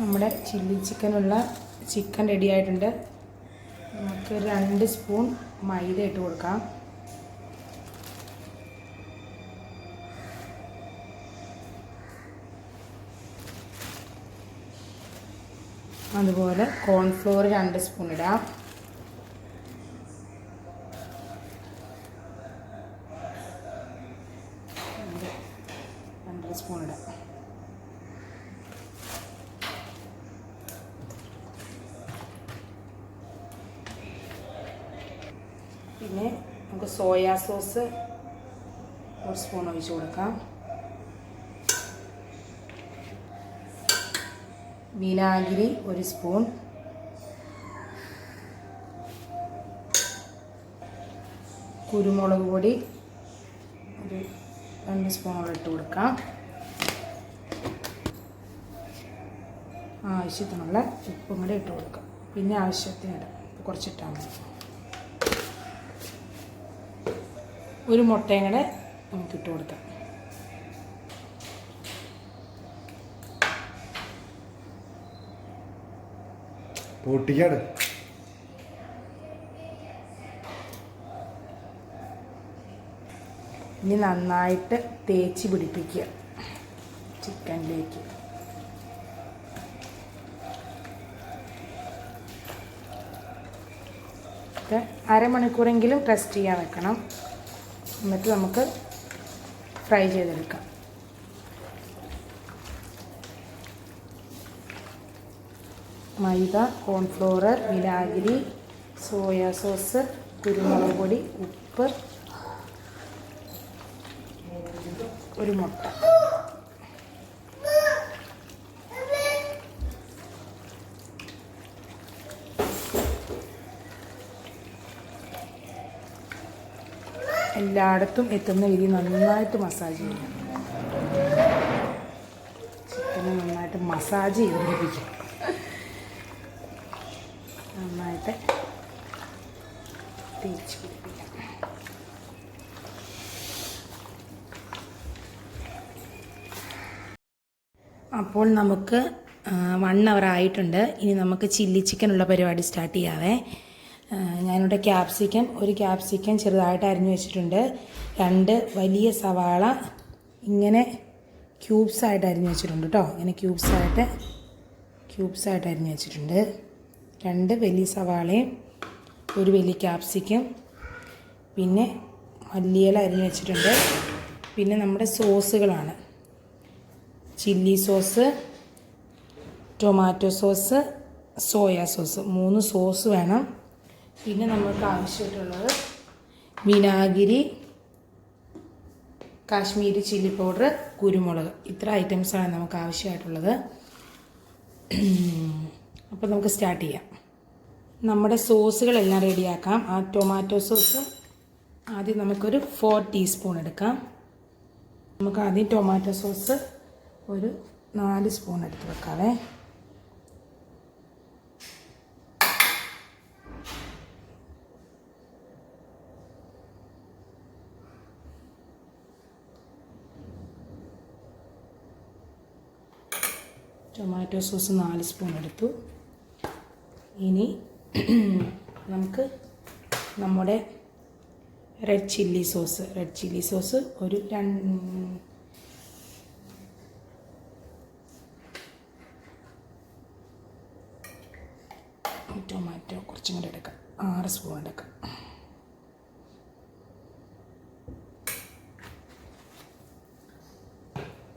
നമ്മുടെ chilli ചിക്കനുള്ള chicken ready ആയിട്ടുണ്ട്. നമുക്ക് രണ്ട് സ്പൂൺ മൈദ ഇട്ട് കൊടുക്കാം. അതുപോലെ കോൺഫ്ലോർ രണ്ട് സ്പൂൺ ഇടാം. രണ്ടര സ്പൂൺ ഇടാം. പിന്നെ നമുക്ക് സോയാ സോസ് ഒരു സ്പൂൺ ഒഴിച്ച് കൊടുക്കാം. വിനാഗിരി ഒരു സ്പൂൺ. കുരുമുളക് പൊടി ഒരു രണ്ട് സ്പൂണോളം ഇട്ട് കൊടുക്കാം. ആവശ്യത്തിനുള്ള ഉപ്പും കൂടെ ഇട്ട് കൊടുക്കാം. പിന്നെ ആവശ്യത്തിനിടാം കുറച്ചിട്ടാൽ മതി. ഒരു മുട്ടയും കൂടെ നമുക്ക് ഇട്ട് കൊടുക്കാം. പൊട്ടിക്കാട്. ഇനി നന്നായിട്ട് തേച്ച് പിടിപ്പിക്കുക. ചിക്കനിലേക്ക്. അരമണിക്കൂറെങ്കിലും റെസ്റ്റ് ചെയ്യാൻ വെക്കണം. എന്നിട്ട് നമുക്ക് ഫ്രൈ ചെയ്തെടുക്കാം. മൈദ കോൺഫ്ലോർ വിനാഗിരി സോയാ സോസ് കുരുമുളക് പൊടി ഉപ്പ് ഒരു മുട്ട. എല്ലായിടത്തും എത്തുന്ന രീതി നന്നായിട്ട് മസാജ് ചെയ്യണം. ചിക്കനെ നന്നായിട്ട് മസാജ് ചെയ്ത് പിടിപ്പിക്കും. നന്നായിട്ട് തേച്ച് പിടിപ്പിക്കാം. അപ്പോൾ നമുക്ക് വൺ അവർ ആയിട്ടുണ്ട്. ഇനി നമുക്ക് ചില്ലി ചിക്കനുള്ള പരിപാടി സ്റ്റാർട്ട് ചെയ്യാവേ. ഞാനിവിടെ ക്യാപ്സിക്കൻ ഒരു ക്യാപ്സിക്കൻ ചെറുതായിട്ട് അരിഞ്ഞു വെച്ചിട്ടുണ്ട്. രണ്ട് വലിയ സവാള ഇങ്ങനെ ക്യൂബ്സായിട്ട് അരിഞ്ഞു വെച്ചിട്ടുണ്ട് കേട്ടോ ഇങ്ങനെ ക്യൂബ്സായിട്ട് ക്യൂബ്സായിട്ട് അരിഞ്ഞു വെച്ചിട്ടുണ്ട്. രണ്ട് വലിയ സവാളയും ഒരു വലിയ ക്യാപ്സിക്കം പിന്നെ മല്ലിയില അരിഞ്ഞു വെച്ചിട്ടുണ്ട്. പിന്നെ നമ്മുടെ സോസുകളാണ് chilli sauce tomato sauce soya sauce മൂന്ന് സോസ് വേണം. പിന്നെ നമുക്ക് ആവശ്യമായിട്ടുള്ളത് വിനാഗിരി കാശ്മീരി ചില്ലി പൗഡർ കുരുമുളക്. ഇത്ര ഐറ്റംസാണ് നമുക്ക് ആവശ്യമായിട്ടുള്ളത്. അപ്പോൾ നമുക്ക് സ്റ്റാർട്ട് ചെയ്യാം. നമ്മുടെ സോസുകളെല്ലാം റെഡിയാക്കാം ആ ടൊമാറ്റോ സോസ് ആദ്യം നമുക്കൊരു ഫോർ ടീസ്പൂൺ എടുക്കാം. നമുക്ക് ആദ്യം ടൊമാറ്റോ സോസ് ഒരു നാല് സ്പൂൺ എടുത്ത് വെക്കാവേ. ടൊമാറ്റോ സോസ് നാല് സ്പൂൺ എടുത്തു. ഇനി നമുക്ക് നമ്മുടെ red chilli sauce red chilli sauce ഒരു രണ്ട് ടൊമാറ്റോ കുറച്ചും കൂടെ എടുക്കാം. ആറ് സ്പൂൺ എടുക്കാം.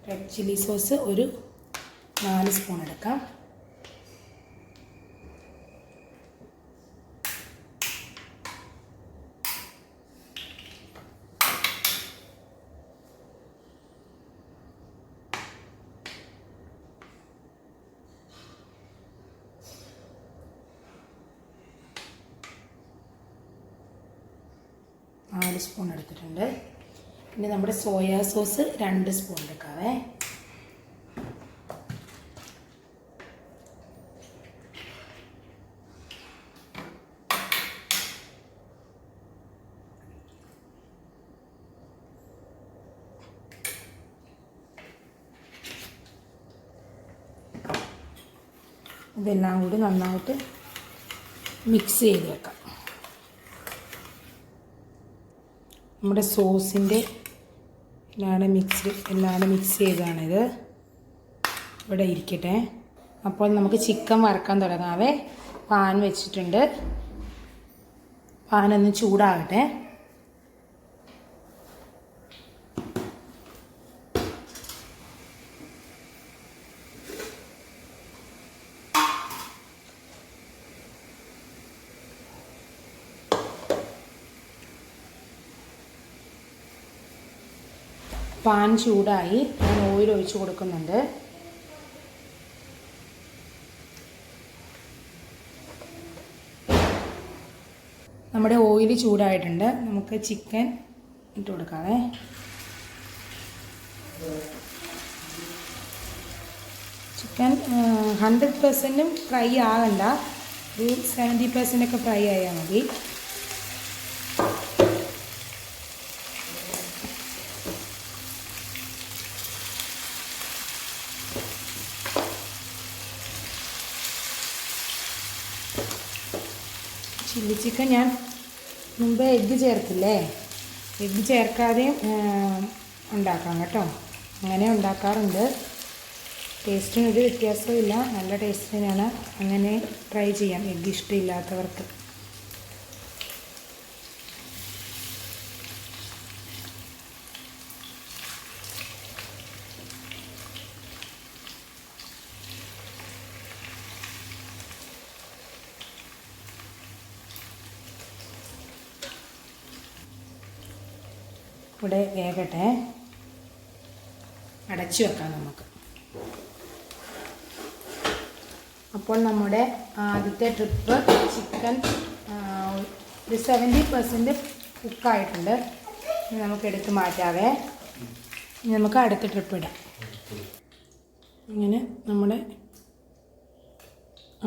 റെഡ് ചില്ലി സോസ് ഒരു നാല് സ്പൂൺ എടുക്കാം. നാല് സ്പൂൺ എടുത്തിട്ടുണ്ട്. പിന്നെ നമ്മുടെ സോയാ സോസ് രണ്ട് സ്പൂൺ എടുക്കാവേ. ഇതെല്ലാം കൂടി നന്നായിട്ട് മിക്സ് ചെയ്ത് വെക്കാം നമ്മുടെ സോസിന്റെ എല്ലാം മിക്സ് എല്ലാം മിക്സ് ചെയ്താണിത് ഇവിടെ ഇരിക്കട്ടെ. അപ്പോൾ നമുക്ക് ചിക്കൻ വറക്കാൻ തുടങ്ങാവേ പാൻ വെച്ചിട്ടുണ്ട്. പാനൊന്ന് ചൂടാകട്ടെ. പാൻ ചൂടായി ഞാൻ ഓയിൽ ഒഴിച്ച് കൊടുക്കുന്നുണ്ട്. നമ്മുടെ ഓയിൽ ചൂടായിട്ടുണ്ട്. നമുക്ക് ചിക്കൻ ഇട്ട് കൊടുക്കാവേ. ചിക്കൻ ഹൺഡ്രഡ് പെർസെന്റും ഫ്രൈ ആകണ്ട ഒരു സെവന്റി പെർസെന്റ് ഒക്കെ ഫ്രൈ ആയാൽ മതി ചില്ലി ചിക്കൻ ഞാൻ മുമ്പേ എഗ്ഗ് ചേർത്തില്ലേ? എഗ്ഗ് ചേർക്കാതെയും ഉണ്ടാക്കാം കേട്ടോ. അങ്ങനെ ഉണ്ടാക്കാറുണ്ട്. ടേസ്റ്റിനൊരു വ്യത്യാസവും ഇല്ല നല്ല ടേസ്റ്റിനാണ്. അങ്ങനെ ട്രൈ ചെയ്യാം. എഗ്ഗ് ഇഷ്ടമില്ലാത്തവർക്ക്. ഇവിടെ വേകട്ടെ. അടച്ചു വെക്കാം നമുക്ക്. അപ്പോൾ നമ്മുടെ ആദ്യത്തെ ട്രിപ്പ് ചിക്കൻ ഒരു സെവന്റി പെർസെന്റ് കുക്കായിട്ടുണ്ട് ഇനി നമുക്ക് എടുത്ത് മാറ്റാവേ. ഇനി നമുക്ക് അടുത്ത ട്രിപ്പ് ഇടാം. ഇങ്ങനെ നമ്മുടെ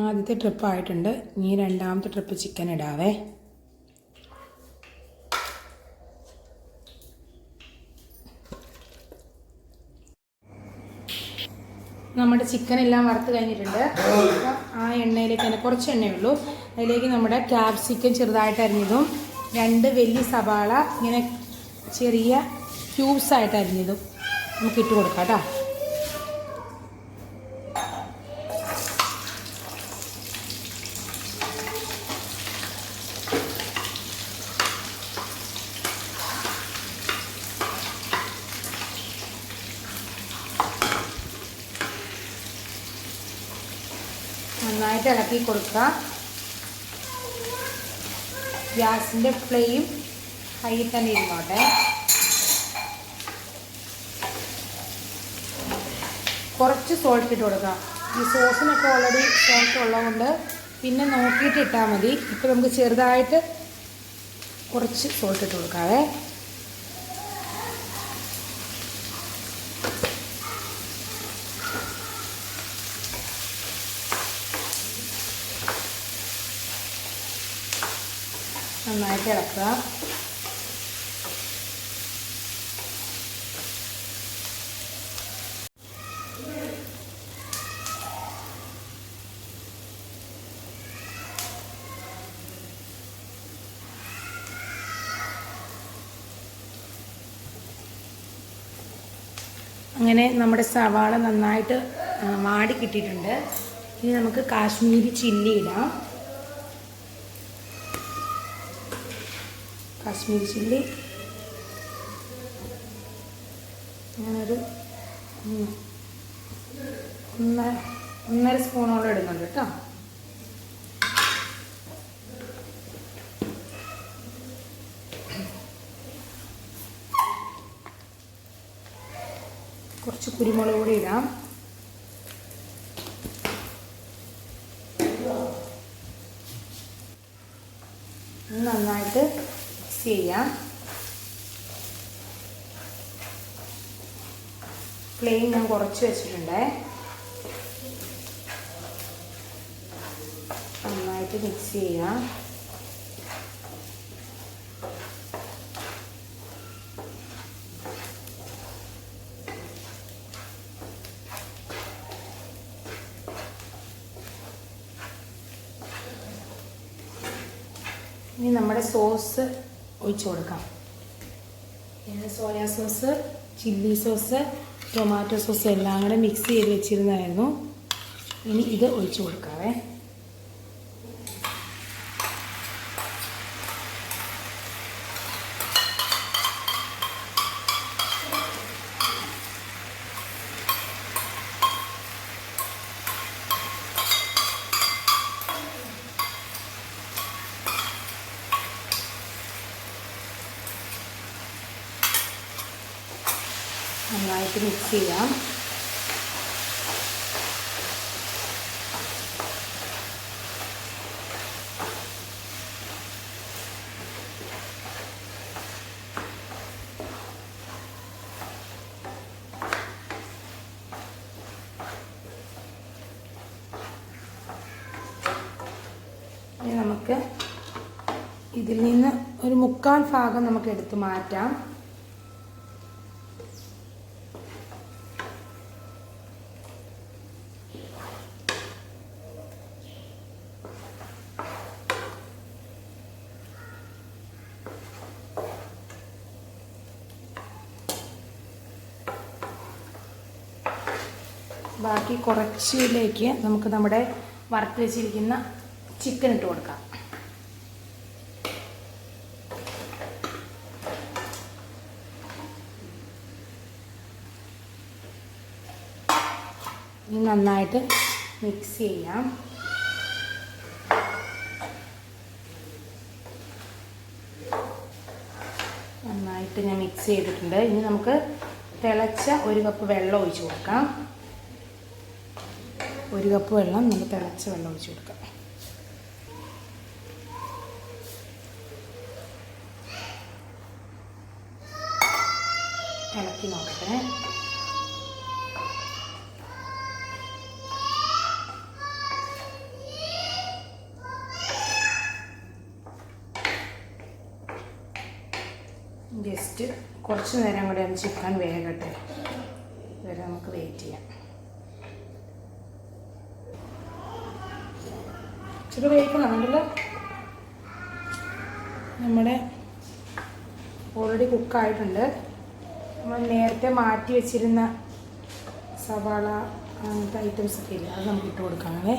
ആദ്യത്തെ ട്രിപ്പായിട്ടുണ്ട് ഇനി രണ്ടാമത്തെ ട്രിപ്പ് ചിക്കൻ ഇടാവേ. നമ്മുടെ ചിക്കൻ എല്ലാം വറുത്ത് കഴിഞ്ഞിട്ടുണ്ട്. അപ്പം ആ എണ്ണയിലേക്ക് തന്നെ കുറച്ച് എണ്ണയേ ഉള്ളൂ അതിലേക്ക് നമ്മുടെ ക്യാപ്സിക്കൻ ചെറുതായിട്ട് അരിഞ്ഞതും രണ്ട് വലിയ സവാള ഇങ്ങനെ ചെറിയ ക്യൂബ്സായിട്ട് അരിഞ്ഞതും. നമുക്ക് ഇട്ട് കൊടുക്കാം കേട്ടോ. നന്നായിട്ട് ഇളക്കി കൊടുക്കുക. ഗ്യാസിന്റെ ഫ്ലെയിം ഹൈ തന്നെ ഇരുന്നോട്ടെ. കുറച്ച് സോൾട്ട് ഇട്ട് കൊടുക്കുക. ഈ സോസിനൊക്കെ ഓൾറെഡി സോൾട്ട് ഉള്ളതുകൊണ്ട് പിന്നെ നോക്കിയിട്ട് ഇട്ടാൽ മതി. ഇപ്പോൾ നമുക്ക് ചെറുതായിട്ട് കുറച്ച് സോൾട്ട് ഇട്ട് കൊടുക്കാവേ. ഇളക്കുക. അങ്ങനെ നമ്മുടെ സവാള നന്നായിട്ട് വാടി കിട്ടിയിട്ടുണ്ട്. ഇനി നമുക്ക് കാശ്മീരി ചില്ലി ഇടാം. കാശ്മീരി ചില്ലി. ഞാനൊരു ഒന്ന് ഒന്നര സ്പൂണോളം ഇടുന്നുണ്ട് കേട്ടോ. കുറച്ച് കുരുമുളക് കൂടി ഇടാം. നന്നായിട്ട് ചെയ്യാം. പ്ലെയിൻ ഞാൻ കുറച്ച് വെച്ചിട്ടുണ്ട്. നന്നായിട്ട് മിക്സ് ചെയ്യാം. ഇനി നമ്മുടെ സോസ് ഒഴിച്ചു കൊടുക്കാം. Soya sauce chilli sauce tomato sauce എല്ലാം കൂടെ മിക്സ് ചെയ്ത് വെച്ചിരുന്നായിരുന്നു ഇനി ഇത് ഒഴിച്ചു കൊടുക്കാവേ. നന്നായിട്ട് മിക്സ് ചെയ്യാം. നമുക്ക് ഇതിൽ നിന്ന് ഒരു മുക്കാൽ ഭാഗം നമുക്ക് എടുത്തു മാറ്റാം. ബാക്കി കുറച്ചിലേക്ക് നമുക്ക് നമ്മുടെ വറുത്ത് വെച്ചിരിക്കുന്ന ചിക്കൻ ഇട്ട് കൊടുക്കാം. ഇനി നന്നായിട്ട് മിക്സ് ചെയ്യാം. നന്നായിട്ട് ഞാൻ മിക്സ് ചെയ്തിട്ടുണ്ട്. ഇനി നമുക്ക് തിളച്ച ഒരു കപ്പ് വെള്ളം ഒഴിച്ച് കൊടുക്കാം. ഒരു കപ്പ് വെള്ളം നമ്മൾ തിളച്ച വെള്ളം ഒഴിച്ച് കൊടുക്കാം. ഇളക്കി നോക്കട്ടെ. ജസ്റ്റ് കുറച്ച് നേരം കൂടി ഒന്ന് ചിക്കൻ വേകട്ടെ വരെ നമുക്ക് വെയിറ്റ് ചെയ്യാം ഇച്ചിരി വേവിക്കണമെങ്കിൽ നമ്മുടെ ഓൾറെഡി കുക്കായിട്ടുണ്ട് നമ്മൾ നേരത്തെ മാറ്റി വെച്ചിരുന്ന സവാള അങ്ങനത്തെ ഐറ്റംസ് ഒക്കെ ഇല്ലേ അത് നമുക്ക് ഇട്ട് കൊടുക്കാമേ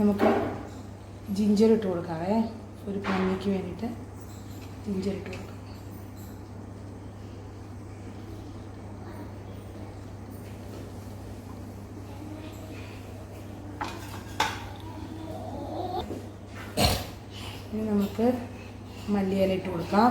നമുക്ക് ജിഞ്ചർ ഇട്ട് കൊടുക്കാവേ ഒരു വേണ്ടിയിട്ട് ഇട്ട് കൊടുക്കാം. ഇനി നമുക്ക് മല്ലിയില ഇട്ട് കൊടുക്കാം.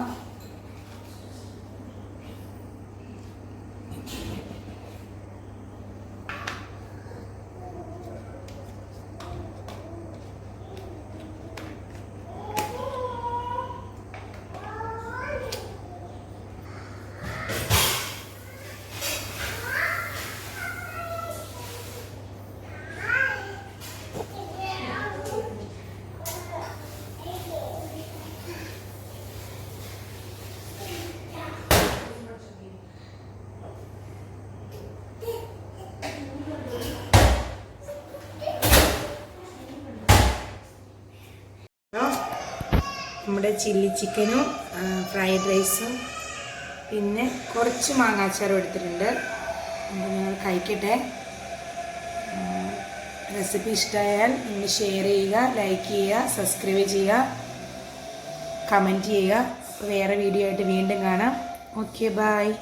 നമ്മുടെ ചില്ലി ചിക്കനും ഫ്രൈഡ് റൈസും പിന്നെ കുറച്ച് മാങ്ങാച്ചാറും എടുത്തിട്ടുണ്ട്. നിങ്ങൾ കഴിക്കട്ടെ. റെസിപ്പി ഇഷ്ടമായാൽ നിങ്ങൾ ഷെയർ ചെയ്യുക ലൈക്ക് ചെയ്യുക സബ്സ്ക്രൈബ് ചെയ്യുക കമന്റ് ചെയ്യുക. വേറെ വീഡിയോ ആയിട്ട് വീണ്ടും കാണാം. Okay bye